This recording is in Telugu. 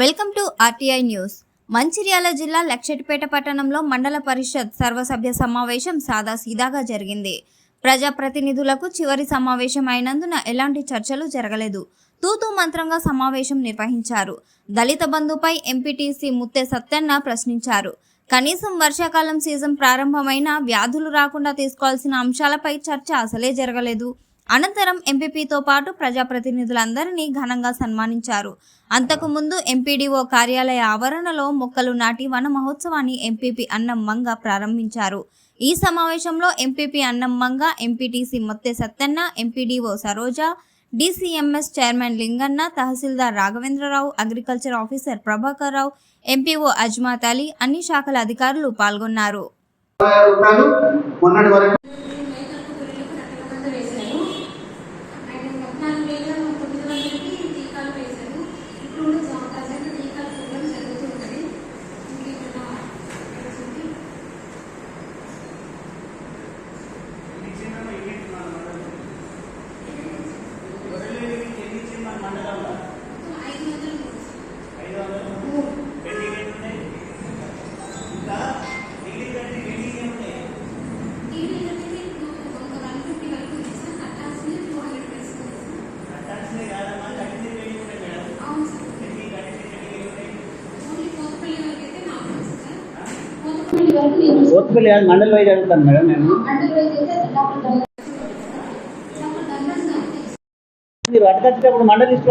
Welcome to RTI news. Mancherial జిల్లా లక్షటిపేట పట్టణంలో మండల పరిషత్ సర్వసభ్య సమావేశం సాదాసీదాగా జరిగింది. ప్రజాప్రతినిధులకు చివరి సమావేశం అయినందున ఎలాంటి చర్చలు జరగలేదు. తూతూ మంత్రంగా సమావేశం నిర్వహించారు. దళిత బంధుపై ఎంపీటీసీ ముత్తె సత్యన్న ప్రశ్నించారు. కనీసం వర్షాకాలం సీజన్ ప్రారంభమైన వ్యాధులు రాకుండా తీసుకోవాల్సిన అంశాలపై చర్చ అసలే జరగలేదు. అనంతరం ఎంపీపీతో పాటు ప్రజాప్రతినిధులందరినీ ఘనంగా సన్మానించారు. అంతకుముందు ఎంపీడీఓ కార్యాలయ ఆవరణలో మొక్కలు నాటి వన మహోత్సవాన్ని ఎంపీపీ అన్నం మంగ ప్రారంభించారు. ఈ సమావేశంలో MPP Annam Manga MPTC Motte Sattenna MPDO Saroja DCMS chairman Linganna తహసీల్దార్ Raghavendra Rao agriculture officer Prabhakar Rao MPO Ajmath Ali అన్ని శాఖల అధికారులు పాల్గొన్నారు. కోతపల్లి కోతుపల్లి కాదు మండలి వైజ్ అడుగుతాను మేడం నేను. మీరు అటకొచ్చేటప్పుడు మండలి లిస్ట్